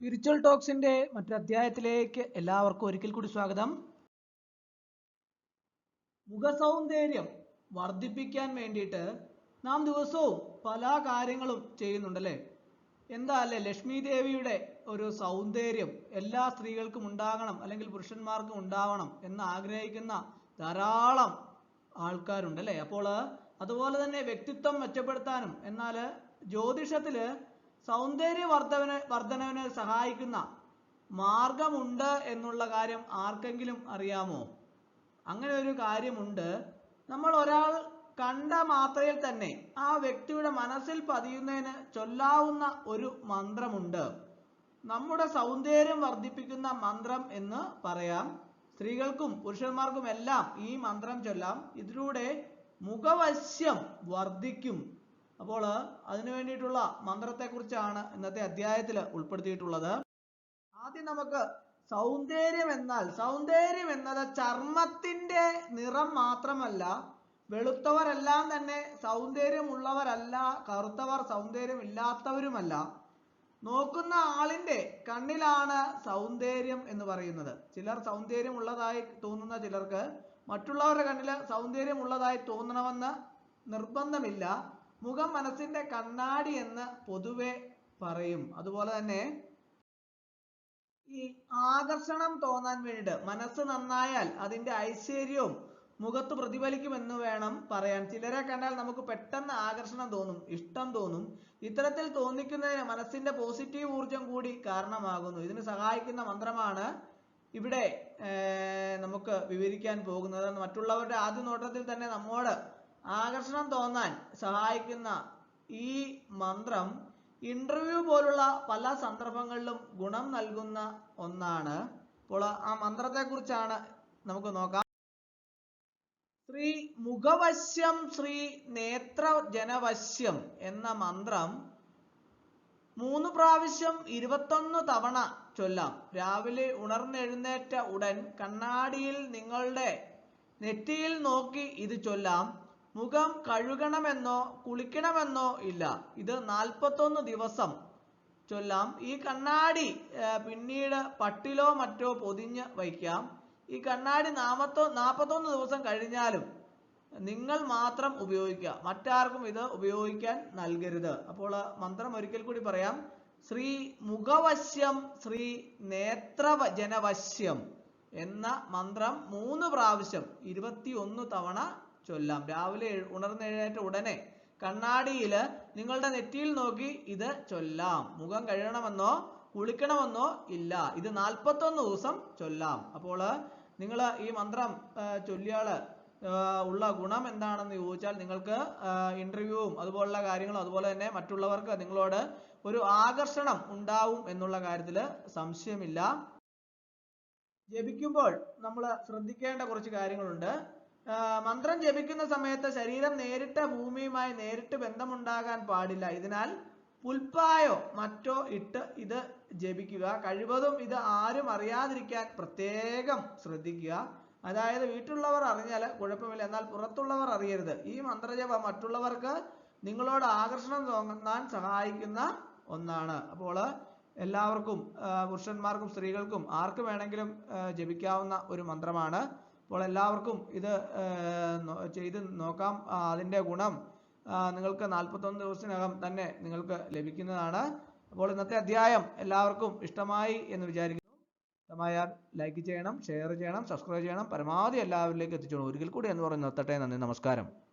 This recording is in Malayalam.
സ്പിരിച്വൽ ടോക്സിന്റെ മറ്റൊരു അധ്യായത്തിലേക്ക് എല്ലാവർക്കും ഒരിക്കൽ കൂടി സ്വാഗതം. മുഖസൗന്ദര്യം വർദ്ധിപ്പിക്കാൻ വേണ്ടിയിട്ട് നാം ദിവസവും പല കാര്യങ്ങളും ചെയ്യുന്നുണ്ടല്ലേ? എന്താ അല്ലേ ലക്ഷ്മി ദേവിയുടെ ഒരു സൗന്ദര്യം എല്ലാ സ്ത്രീകൾക്കും ഉണ്ടാകണം അല്ലെങ്കിൽ പുരുഷന്മാർക്കും ഉണ്ടാവണം എന്ന് ആഗ്രഹിക്കുന്ന ധാരാളം ആൾക്കാരുണ്ടല്ലേ? അപ്പോൾ അതുപോലെ തന്നെ വ്യക്തിത്വം മെച്ചപ്പെടുത്താനും എന്നാൽ ജ്യോതിഷത്തിൽ സൗന്ദര്യ വർദ്ധന വർധനവിന് സഹായിക്കുന്ന മാർഗമുണ്ട് എന്നുള്ള കാര്യം ആർക്കെങ്കിലും അറിയാമോ? അങ്ങനെ ഒരു കാര്യമുണ്ട്. നമ്മൾ ഒരാൾ കണ്ട മാത്രയിൽ തന്നെ ആ വ്യക്തിയുടെ മനസ്സിൽ പതിയുന്നതിന് ചൊല്ലാവുന്ന ഒരു മന്ത്രമുണ്ട്. നമ്മുടെ സൗന്ദര്യം വർദ്ധിപ്പിക്കുന്ന മന്ത്രം എന്ന് പറയാം. സ്ത്രീകൾക്കും പുരുഷന്മാർക്കും എല്ലാം ഈ മന്ത്രം ചൊല്ലാം. ഇതിലൂടെ മുഖവശ്യം വർദ്ധിക്കും. അപ്പോൾ അതിനു വേണ്ടിയിട്ടുള്ള മന്ത്രത്തെക്കുറിച്ചാണ് ഇന്നത്തെ അധ്യായത്തിൽ ഉൾപ്പെടുത്തിയിട്ടുള്ളത്. ആദ്യം നമുക്ക് സൗന്ദര്യം എന്നാൽ സൗന്ദര്യം എന്നത് ചർമ്മത്തിന്റെ നിറം മാത്രമല്ല വെളുത്തവരെല്ലാം തന്നെ സൗന്ദര്യമുള്ളവരല്ല കറുത്തവർ സൗന്ദര്യം ഇല്ലാത്തവരുമല്ല നോക്കുന്ന ആളിന്റെ കണ്ണിലാണ് സൗന്ദര്യം എന്ന് പറയുന്നത്. ചിലർ സൗന്ദര്യമുള്ളതായി തോന്നുന്ന ചിലർക്ക് മറ്റുള്ളവരുടെ കണ്ണിൽ സൗന്ദര്യമുള്ളതായി തോന്നണമെന്ന് നിർബന്ധമില്ല. മുഖം മനസ്സിന്റെ കണ്ണാടി എന്ന് പൊതുവെ പറയും. അതുപോലെ തന്നെ ഈ ആകർഷണം തോന്നാൻ വേണ്ടിയിട്ട് മനസ്സ് നന്നായാൽ അതിന്റെ ഐശ്വര്യവും മുഖത്ത് പ്രതിഫലിക്കുമെന്ന് വേണം പറയാൻ. ചിലരെ കണ്ടാൽ നമുക്ക് പെട്ടെന്ന് ആകർഷണം തോന്നും ഇഷ്ടം തോന്നും. ഇത്തരത്തിൽ തോന്നിക്കുന്നതിന് മനസ്സിന്റെ പോസിറ്റീവ് ഊർജം കൂടി കാരണമാകുന്നു. ഇതിന് സഹായിക്കുന്ന മന്ത്രമാണ് ഇവിടെ നമുക്ക് വിവരിക്കാൻ പോകുന്നത്. മറ്റുള്ളവരുടെ ആദ്യ നോട്ടത്തിൽ തന്നെ നമ്മോട് ആകർഷണം തോന്നാൻ സഹായിക്കുന്ന ഈ മന്ത്രം ഇന്റർവ്യൂ പോലുള്ള പല സന്ദർഭങ്ങളിലും ഗുണം നൽകുന്ന ഒന്നാണ്. അപ്പോൾ ആ മന്ത്രത്തെ കുറിച്ചാണ് നമുക്ക് നോക്കാം. ശ്രീ മുഖവശ്യം ശ്രീ നേത്ര ജനവശ്യം എന്ന മന്ത്രം മൂന്ന് പ്രാവശ്യം ഇരുപത്തൊന്ന് തവണ ചൊല്ലാം. രാവിലെ ഉണർന്നെഴുന്നേറ്റ ഉടൻ കണ്ണാടിയിൽ നിങ്ങളുടെ നെറ്റിയിൽ നോക്കി ഇത് ചൊല്ലാം. മുഖം കഴുകണമെന്നോ കുളിക്കണമെന്നോ ഇല്ല. ഇത് നാൽപ്പത്തൊന്ന് ദിവസം. ചൊല്ലാം ഈ കണ്ണാടി പിന്നീട് പട്ടിലോ മറ്റോ പൊതിഞ്ഞ് വയ്ക്കാം. ഈ കണ്ണാടി നാമത്തോ നാൽപ്പത്തൊന്ന് ദിവസം കഴിഞ്ഞാലും നിങ്ങൾ മാത്രം ഉപയോഗിക്കുക. മറ്റാർക്കും ഇത് ഉപയോഗിക്കാൻ നൽകരുത്. അപ്പോൾ മന്ത്രം ഒരിക്കൽ കൂടി പറയാം. ശ്രീ മുഖവശ്യം ശ്രീ നേത്രവജനവശ്യം എന്ന മന്ത്രം മൂന്ന് പ്രാവശ്യം ഇരുപത്തിയൊന്ന് തവണ ചൊല്ലാം. രാവിലെ ഉണർന്നെഴുന്നേറ്റ ഉടനെ കണ്ണാടിയിൽ നിങ്ങളുടെ നെറ്റിയിൽ നോക്കി ഇത് ചൊല്ലാം. മുഖം കഴുകണമെന്നോ കുളിക്കണമെന്നോ ഇല്ല. ഇത് നാൽപ്പത്തൊന്ന് ദിവസം ചൊല്ലാം. അപ്പോൾ നിങ്ങൾ ഈ മന്ത്രം ചൊല്ലിയാൾ ഉള്ള ഗുണം എന്താണെന്ന് ചോദിച്ചാൽ നിങ്ങൾക്ക് ഇന്റർവ്യൂവും അതുപോലുള്ള കാര്യങ്ങളും അതുപോലെ തന്നെ മറ്റുള്ളവർക്ക് നിങ്ങളോട് ഒരു ആകർഷണം ഉണ്ടാവും എന്നുള്ള കാര്യത്തിൽ സംശയമില്ല. ജപിക്കുമ്പോൾ നമ്മൾ ശ്രദ്ധിക്കേണ്ട കുറച്ച് കാര്യങ്ങളുണ്ട്. മന്ത്രം ജപിക്കുന്ന സമയത്ത് ശരീരം നേരിട്ട ഭൂമിയുമായി നേരിട്ട് ബന്ധമുണ്ടാകാൻ പാടില്ല. ഇതിനാൽ പുൽപ്പായോ മറ്റോ ഇട്ട് ഇത് ജപിക്കുക. കഴിവതും ഇത് ആരും അറിയാതിരിക്കാൻ പ്രത്യേകം ശ്രദ്ധിക്കുക. അതായത് വീട്ടിലുള്ളവർ അറിഞ്ഞാൽ കുഴപ്പമില്ല. എന്നാൽ പുറത്തുള്ളവർ അറിയരുത്. ഈ മന്ത്രജപം മറ്റുള്ളവർക്ക് നിങ്ങളോട് ആകർഷണം തോന്നാൻ സഹായിക്കുന്ന ഒന്നാണ്. അപ്പോൾ എല്ലാവർക്കും പുരുഷന്മാർക്കും സ്ത്രീകൾക്കും ആർക്ക് വേണമെങ്കിലും ജപിക്കാവുന്ന ഒരു മന്ത്രമാണ് അപ്പോൾ എല്ലാവർക്കും ഇത് ചെയ്ത് നോക്കാം. അതിന്റെ ഗുണം നിങ്ങൾക്ക് നാൽപ്പത്തൊന്ന് ദിവസത്തിനകം തന്നെ നിങ്ങൾക്ക് ലഭിക്കുന്നതാണ്. അപ്പോൾ ഇന്നത്തെ അധ്യായം എല്ലാവർക്കും ഇഷ്ടമായി എന്ന് വിചാരിക്കുന്നു. ഇഷ്ടമായാൽ ലൈക്ക് ചെയ്യണം ഷെയർ ചെയ്യണം സബ്സ്ക്രൈബ് ചെയ്യണം. പരമാവധി എല്ലാവരിലേക്ക് എത്തിച്ചോളൂ. ഒരിക്കൽ കൂടി എന്ന് പറഞ്ഞ് നിർത്തട്ടെ. നന്ദി നമസ്കാരം.